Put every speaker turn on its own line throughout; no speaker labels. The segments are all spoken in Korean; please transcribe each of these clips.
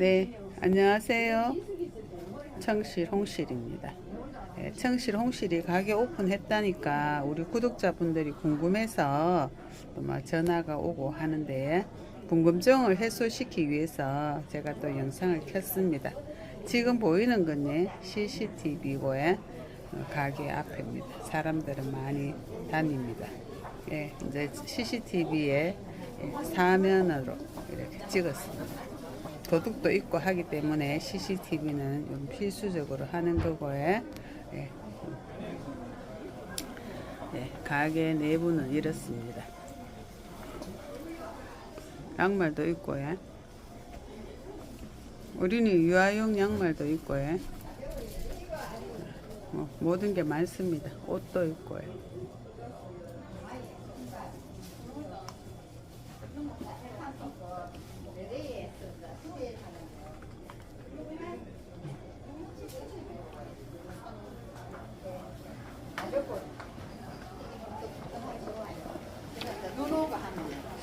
네, 안녕하세요. 청실 홍실입니다. 네, 청실 홍실이 가게 오픈했다니까 우리 구독자분들이 궁금해서 또 막 전화가 오고 하는데 궁금증을 해소시키기 위해서 제가 또 영상을 켰습니다. 지금 보이는 건요 CCTV고요 가게 앞입니다. 사람들은 많이 다닙니다. 예, 이제 CCTV에 사면으로 이렇게 찍었습니다. 도둑도 있고 하기 때문에 CCTV는 좀 필수적으로 하는 거고요. 예. 예, 가게 내부는 이렇습니다. 양말도 있고요. 우리는 유아용 양말도 있고요. 뭐, 모든 게 많습니다. 옷도 있고요.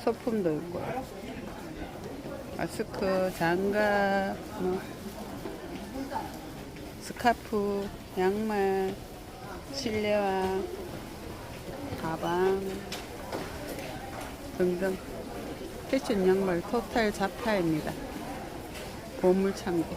소품도 있고요. 마스크, 장갑, 뭐, 스카프, 양말, 실내화, 가방 등등 패션 양말 토탈 자파입니다. 보물 창고.